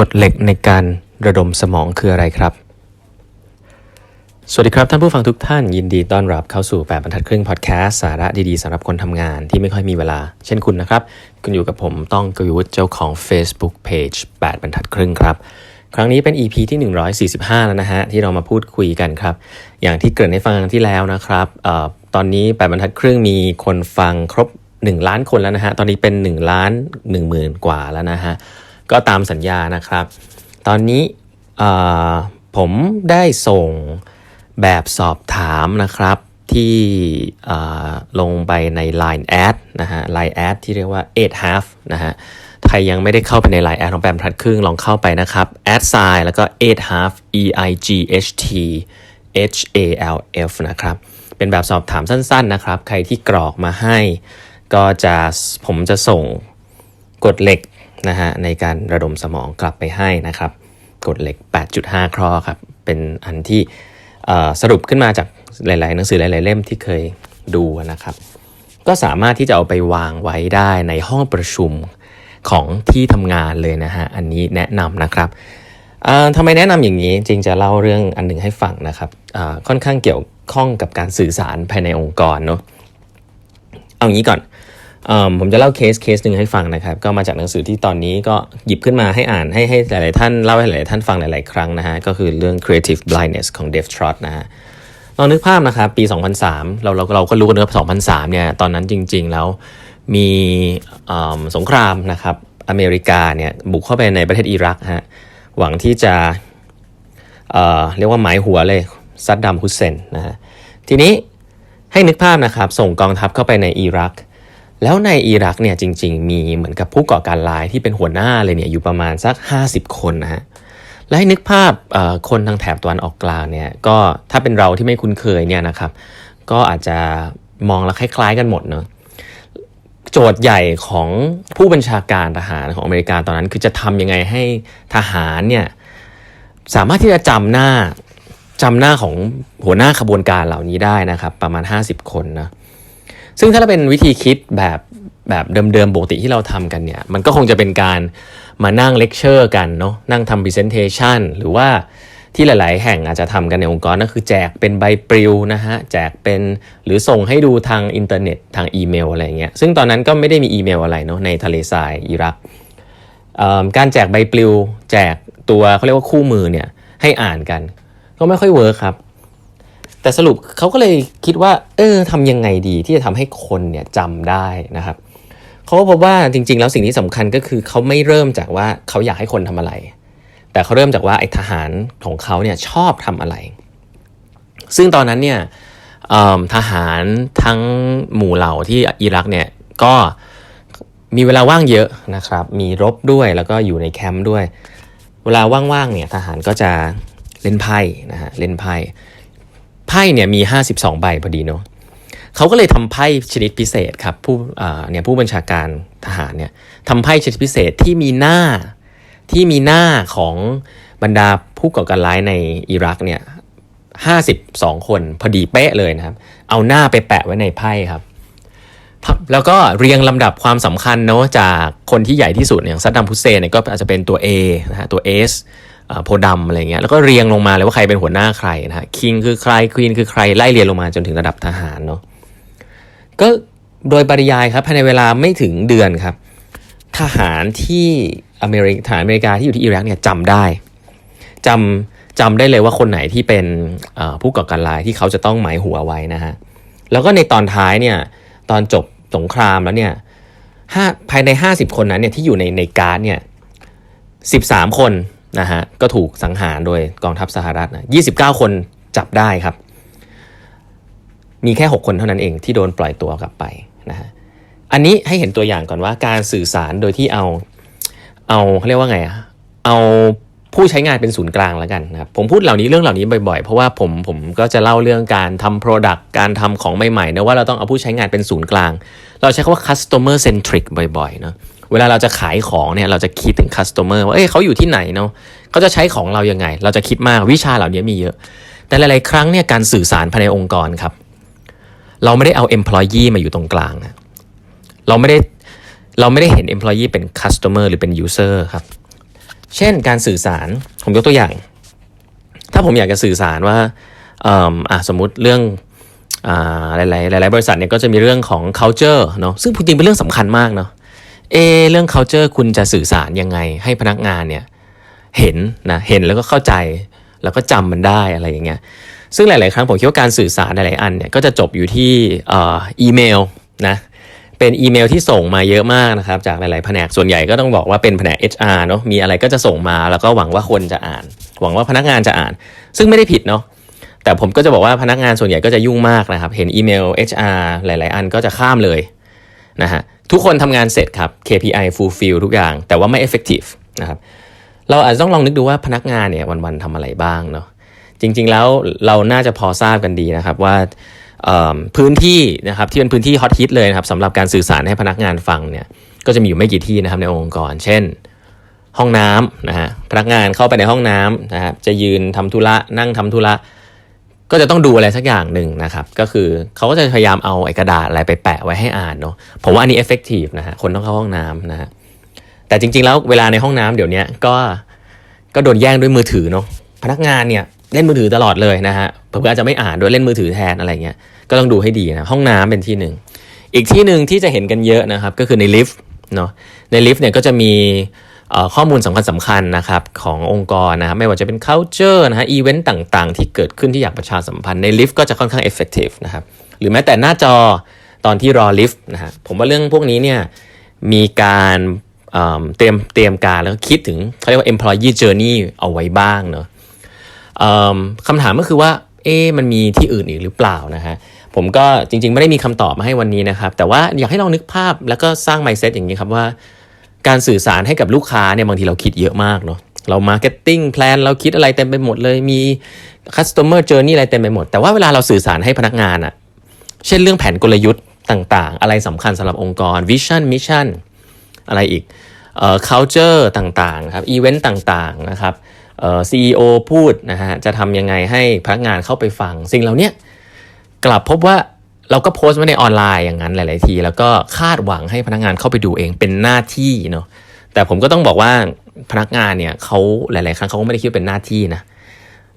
กฎเหล็กในการระดมสมองคืออะไรครับ สวัสดีครับท่านผู้ฟังทุกท่านยินดีต้อนรับเข้าสู่8บรรทัดครึ่งพอดแคสต์สาระดีๆสำหรับคนทำงานที่ไม่ค่อยมีเวลา เช่นคุณนะครับ คุณอยู่กับผมต้องกวีวุฒิเจ้าของ Facebook Page 8บรรทัดครึ่งครับ ครั้งนี้เป็น EP ที่ 145 แล้วนะฮะ ที่เรามาพูดคุยกันครับ อย่างที่เกริ่นให้ฟังที่แล้วนะครับออตอนนี้8บรรทัดครึ่งมีคนฟังครบ 1 ล้านคนแล้วนะฮะตอนนี้เป็น1ล้าน1หมื่นกว่าแล้วนะฮะ ก็ตามสัญญานะครับ ตอนนี้ผมได้ส่งแบบสอบถามนะครับที่ลงไปใน Line แอดนะฮะ Line แอดที่เรียกว่า 8 half นะฮะใครยังไม่ได้เข้าไปใน Line แอดของแปมทัดครึ่งลองเข้าไปนะครับ add sign แล้วก็ 8 half e i g h t h a l f นะครับ เป็นแบบสอบถามสั้นๆนะครับ ใครที่กรอกมาให้ ก็จะผมจะส่งกฎเหล็ก นะฮะในการระดมสมองกลับไปให้นะครับกฎเหล็ก 8.5ข้อครับ เป็นอันที่สรุปขึ้นมาจากหลาย ๆ หนังสือหลาย ๆ เล่มที่เคยดูนะครับ ก็สามารถที่จะเอาไปวางไว้ได้ในห้องประชุมของที่ทำงานเลยนะฮะ อันนี้แนะนำนะครับทำไมแนะนำอย่างนี้จริงจะเล่าเรื่องอันหนึ่งให้ฟังนะครับค่อนข้างเกี่ยวข้องกับการสื่อสารภายในองค์กรเนาะเอางี้ก่อน ผมจะเล่าเคสเคสหนึ่งให้ฟังนะครับ ก็มาจากหนังสือที่ตอนนี้ก็หยิบขึ้นมาให้อ่านให้ให้หลาย ๆ ท่านเล่าให้หลาย ๆ ท่านฟังหลาย ๆ ครั้งนะฮะ ก็คือเรื่อง creative blindness ของ Dave Trott นะฮะลองนึกภาพนะครับ ปี 2003 เราเราเราก็รู้กันว่า2003 เนี่ย ตอนนั้นจริง ๆ แล้วมีสงครามนะครับ อเมริกาเนี่ยบุกเข้าไปในประเทศอิรักฮะ หวังที่จะเเรียกว่าหมายหัวเลยซัดดัมฮุสเซนนะฮะ ทีนี้ให้นึกภาพนะครับ ส่งกองทัพเข้าไปในอิรัก แล้วในอิรักเนี่ยจริง ๆ มีเหมือนกับผู้ก่อการร้ายที่เป็นหัวหน้าเลยเนี่ยอยู่ประมาณสัก 50 คนนะฮะและให้นึกภาพคนทางแถบตะวันออกกลางเนี่ยก็ถ้าเป็นเราที่ไม่คุ้นเคยเนี่ยนะครับ ก็อาจจะมองแล้วคล้าย ๆ กันหมดเนาะโจทย์ใหญ่ของผู้บัญชาการทหารของอเมริกาตอนนั้น คือจะทำยังไงให้ทหารเนี่ยสามารถที่จะจำหน้าจำหน้าของหัวหน้าขบวนการเหล่านี้ได้นะครับ ประมาณ 50 คนนะ ซึ่งถ้าเราเป็นวิธีคิดแบบแบบเดิมๆปกติที่เราทำกันเนี่ย มันก็คงจะเป็นการมานั่งเลคเชอร์กันเนาะนั่งทำพรีเซนเทชันหรือว่าที่หลาย ๆ แห่งอาจจะทำกันในองค์กรก็คือแจกเป็นใบปลิวนะฮะแจกเป็นหรือส่งให้ดูทางอินเทอร์เน็ตทางอีเมลอะไรเงี้ยซึ่งตอนนั้นก็ไม่ได้มีอีเมลอะไรเนาะในทะเลทรายอิรักการแจกใบปลิว แจกตัวเขาเรียกว่าคู่มือเนี่ยให้อ่านกัน ก็ไม่ค่อยเวิร์คครับ แต่สรุปเขาก็เลยคิดว่า เออทำยังไงดีที่จะทำให้คนเนี่ยจำได้นะครับเขาก็พบว่าจริง ๆ แล้วสิ่งที่สำคัญก็คือเขาไม่เริ่มจากว่าเขาอยากให้คนทำอะไร แต่เขาเริ่มจากว่าไอ้ทหารของเขาเนี่ยชอบทำอะไร ซึ่งตอนนั้นเนี่ยทหารทั้งหมู่เหล่าที่อิรักเนี่ยก็มีเวลาว่างเยอะนะครับ มีรบด้วยแล้วก็อยู่ในแคมป์ด้วย เวลาว่างๆเนี่ยทหารก็จะเล่นไพ่นะฮะเล่นไพ่ ไพ่เนี่ยมี 52 ใบพอดีเนาะเขาก็เลยทำไพ่ชนิดพิเศษครับผู้เนี่ยผู้บัญชาการทหารเนี่ยทำไพ่ชนิดพิเศษที่มีหน้าที่มีหน้าของบรรดาผู้ก่อการร้ายในอิรักเนี่ย52คนพอดีเป๊ะเลยนะครับ เอาหน้าไปแปะไว้ในไพ่ครับ แล้วก็เรียงลำดับความสำคัญเนาะจากคนที่ใหญ่ที่สุดอย่างซัดดัมพุเซนเนี่ยก็อาจจะเป็นตัว A นะฮะตัว S อ่า โพดำอะไรเงี้ยแล้วก็เรียงลงมาเลยว่าใครเป็นหัวหน้าใครนะฮะคิงคือใครควีนคือใครไล่เรียงลงมาจนถึงระดับทหารเนาะก็โดยปริยายครับภายในเวลาไม่ถึงเดือนครับ ทหารที่อเมริกทหารอเมริกาที่อยู่ที่อิรักเนี่ยจำได้จำจำได้เลยว่าคนไหนที่เป็นผู้ก่อการร้ายที่เขาจะต้องหมายหัวไว้นะฮะแล้วก็ในตอนท้ายเนี่ยตอนจบสงครามแล้วเนี่ยห้าภายใน 50 คนนั้นเนี่ยที่อยู่ในในการ์ดเนี่ย13 คน นะฮะก็ถูกสังหารโดยกองทัพสหรัฐนะ29 คนจับได้ครับ มีแค่ 6 คนเท่านั้นเองที่โดนปล่อยตัวกลับไปนะฮะอันนี้ให้เห็นตัวอย่างก่อนว่าการสื่อสารโดยที่เอาเอาเขาเรียกว่าไงอะเอาผู้ใช้งานเป็นศูนย์กลางแล้วกันนะครับผมพูดเหล่านี้เรื่องเหล่านี้บ่อยๆ เพราะว่าผมผมก็จะเล่าเรื่องการทำ Product การทำของใหม่ๆนะว่าเราต้องเอาผู้ใช้งานเป็นศูนย์กลาง เราใช้คำว่า customer centric บ่อยๆเนาะ เวลาเราจะขายของเนี่ยเราจะคิดถึง customer ว่าเอ้ยเขาอยู่ที่ไหนเนาะเขาจะใช้ของเรายังไง เราจะคิดมากวิชาเหล่านี้มีเยอะ แต่หลาย ๆ ครั้งเนี่ยการสื่อสารภายในองค์กรครับ เราไม่ได้เอา employee มาอยู่ตรงกลางนะเราไม่ได้เราไม่ได้เห็น employee เป็น customer หรือเป็น user ครับ เช่นการสื่อสารผมยกตัวอย่าง ถ้าผมอยากจะสื่อสารว่าอ่ออะสมมุติเรื่องอ่าหลายๆหลาย ๆ บริษัทเนี่ยก็จะมีเรื่องของ culture เนาะซึ่งจริงเป็นเรื่องสำคัญมากเนาะ เอเรื่อง culture คุณจะสื่อสารยังไง ให้พนักงานเนี่ยเห็นนะเห็นแล้วก็เข้าใจแล้วก็จำมันได้อะไรอย่างเงี้ยซึ่งหลาย ๆ ครั้งผมคิดว่าการสื่อสารหลาย ๆ อันเนี่ยก็จะจบอยู่ที่เอ่ออีเมลนะเป็นอีเมลที่ส่งมาเยอะมากนะครับจากหลาย ๆ แผนกส่วนใหญ่ก็ต้องบอกว่าเป็นแผนก HR เนาะมีอะไรก็จะส่งมาแล้วก็หวังว่าคนจะอ่าน หวังว่าพนักงานจะอ่าน ซึ่งไม่ได้ผิดเนาะแต่ผมก็จะบอกว่าพนักงานส่วนใหญ่ก็จะยุ่งมากนะครับ เห็นอีเมล HR หลาย ๆ อันก็จะข้ามเลยนะฮะ ทุกคนทำงานเสร็จครับ KPI fulfill ทุกอย่าง แต่ว่าไม่ effective นะครับเราอาจจะต้องลองนึกดูว่าพนักงานเนี่ยวันๆทำอะไรบ้างเนาะจริงๆแล้วเราน่าจะพอทราบกันดีนะครับว่าพื้นที่นะครับที่เป็นพื้นที่ฮอตฮิตเลยนะครับสำหรับการสื่อสารให้พนักงานฟังเนี่ยก็จะมีอยู่ไม่กี่ที่นะครับในองค์กร เช่น ห้องน้ำนะฮะพนักงานเข้าไปในห้องน้ำนะครับจะยืนทำธุระนั่งทำธุระ ก็จะต้องดูอะไรสักอย่างหนึ่งนะครับ ก็คือเขาก็จะพยายามเอาไอ้กระดาษอะไรไปแปะไว้ให้อ่านเนาะผมว่าอันนี้ effective นะฮะคนต้องเข้าห้องน้ำนะฮะแต่จริง ๆ แล้วเวลาในห้องน้ำเดี๋ยวนี้ก็ก็โดนแย่งด้วยมือถือเนาะพนักงานเนี่ยเล่นมือถือตลอดเลยนะฮะผื่ออาจจะไม่อ่านด้วยเล่นมือถือแทนอะไรเงี้ยก็ต้องดูให้ดีนะห้องน้ำเป็นที่หนึ่งอีกที่หนึ่งที่จะเห็นกันเยอะนะครับ ก็คือในลิฟต์เนาะในลิฟต์เนี่ยก็จะมี ข้อมูลสำคัญสำคัญนะครับขององค์กรนะครับไม่ว่าจะเป็น culture นะฮะอีเวนต์ต่างๆ ที่เกิดขึ้นที่อยากประชาสัมพันธ์ในลิฟต์ก็จะค่อนข้าง effective นะครับหรือแม้แต่หน้าจอตอนที่รอลิฟต์นะฮะผมว่าเรื่องพวกนี้เนี่ยมีการเตรียมเตรียมการแล้วก็คิดถึงเขาเรียกว่า employee journey เอาไว้บ้างเนาะคำถามก็คือว่าเอ๊มันมีที่อื่นอีกหรือเปล่านะฮะผมก็จริงๆ ไม่ได้มีคำตอบมาให้วันนี้นะครับ แต่ว่าอยากให้ลองนึกภาพแล้วก็สร้าง mindset อย่างนี้ครับว่า การสื่อสารให้กับลูกค้าเนี่ยบางทีเราคิดเยอะมากเนาะเรา marketing plan เราคิดอะไรเต็มไปหมดเลยมี customer journey อะไรเต็มไปหมด แต่ว่าเวลาเราสื่อสารให้พนักงานอะเช่นเรื่องแผนกลยุทธ์ต่างๆ อะไรสำคัญสำหรับองค์กร vision mission อะไรอีกเอ่อ culture ต่างๆครับ event ต่างๆนะครับเอ่อ CEO พูดนะฮะจะทำยังไงให้พนักงานเข้าไปฟัง สิ่งเหล่านี้กลับพบว่า เราก็โพสต์ไว้ในออนไลน์อย่างนั้นหลาย ๆ ที แล้วก็คาดหวังให้พนักงานเข้าไปดูเองเป็นหน้าที่เนาะแต่ผมก็ต้องบอกว่าพนักงานเนี่ยเขาหลาย ๆ ครั้งเขาก็ไม่ได้คิดเป็นหน้าที่นะ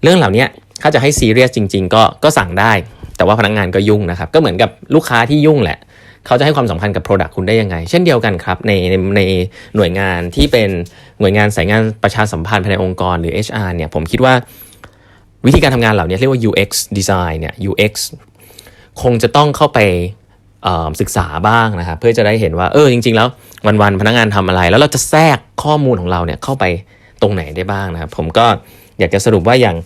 เรื่องเหล่านี้ถ้าจะให้ซีเรียสจริง ๆ ก็ก็สั่งได้ แต่ว่าพนักงานก็ยุ่งนะครับ ก็เหมือนกับลูกค้าที่ยุ่งแหละเขาจะให้ความสำคัญกับ Product คุณได้ยังไง เช่นเดียวกันครับในในในหน่วยงานที่เป็นหน่วยงานสายงานประชาสัมพันธ์ภายในองค์กรหรือ HR เนี่ยผมคิดว่าวิธีการทำงานเหล่านี้เรียกว่า UX design เนี่ย UX คงจะต้องเข้าไปศึกษาบ้างนะครับเพื่อจะได้เห็นว่าเออจริง ๆ แล้ววันๆพนักงานทำอะไร แล้วเราจะแทรกข้อมูลของเราเนี่ยเข้าไปตรงไหนได้บ้างนะครับ ผมก็อยากจะสรุปว่าอย่าง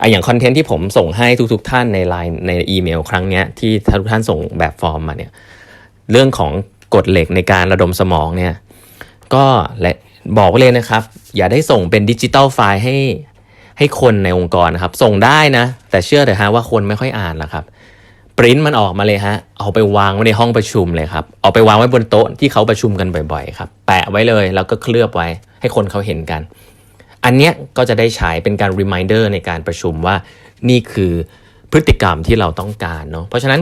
อะอย่างคอนเทนต์ที่ผมส่งให้ทุกๆทท่านในไลน์ในอีเมล ครั้งนี้ที่ทุกท่านส่งแบบฟอร์มมาเนี่ยเรื่องของกฎเหล็กในการระดมสมองเนี่ยก็และบอกไว้เลยนะครับ อย่าได้ส่งเป็นดิจิตอลไฟล์ให้ให้คนในองค์กรนะครับ ส่งได้นะ แต่เชื่อเถอะฮะว่าคนไม่ค่อยอ่านหรอกครับ ริ้นมันออกมาเลยฮะ เอาไปวางไว้ในห้องประชุมเลยครับ เอาไปวางไว้บนโต๊ะที่เขาประชุมกันบ่อยๆครับ แปะไว้เลยแล้วก็เคลือบไว้ให้คนเขาเห็นกัน อันเนี้ยก็จะได้ใช้เป็นการ reminder ในการประชุมว่านี่คือพฤติกรรมที่เราต้องการเนาะ เพราะฉะนั้น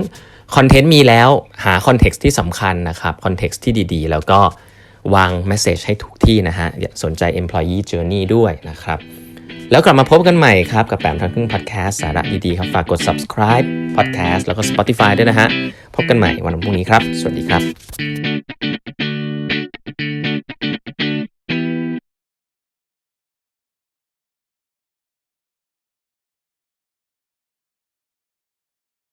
คอนเทนต์มีแล้วหาคอนเท็กซ์ที่สำคัญนะครับ คอนเท็กซ์ที่ดีๆ แล้วก็วาง message ให้ถูกที่นะฮะอย่าสนใจ employee journey ด้วยนะครับ แล้วกลับมาพบกันใหม่ครับ กับแปมทันครึ่งพอดแคสต์สาระดีๆครับ ฝากกด subscribe podcast แล้วก็ Spotify ด้วยนะฮะ พบกันใหม่วันพรุ่งนี้ครับ สวัสดีครับ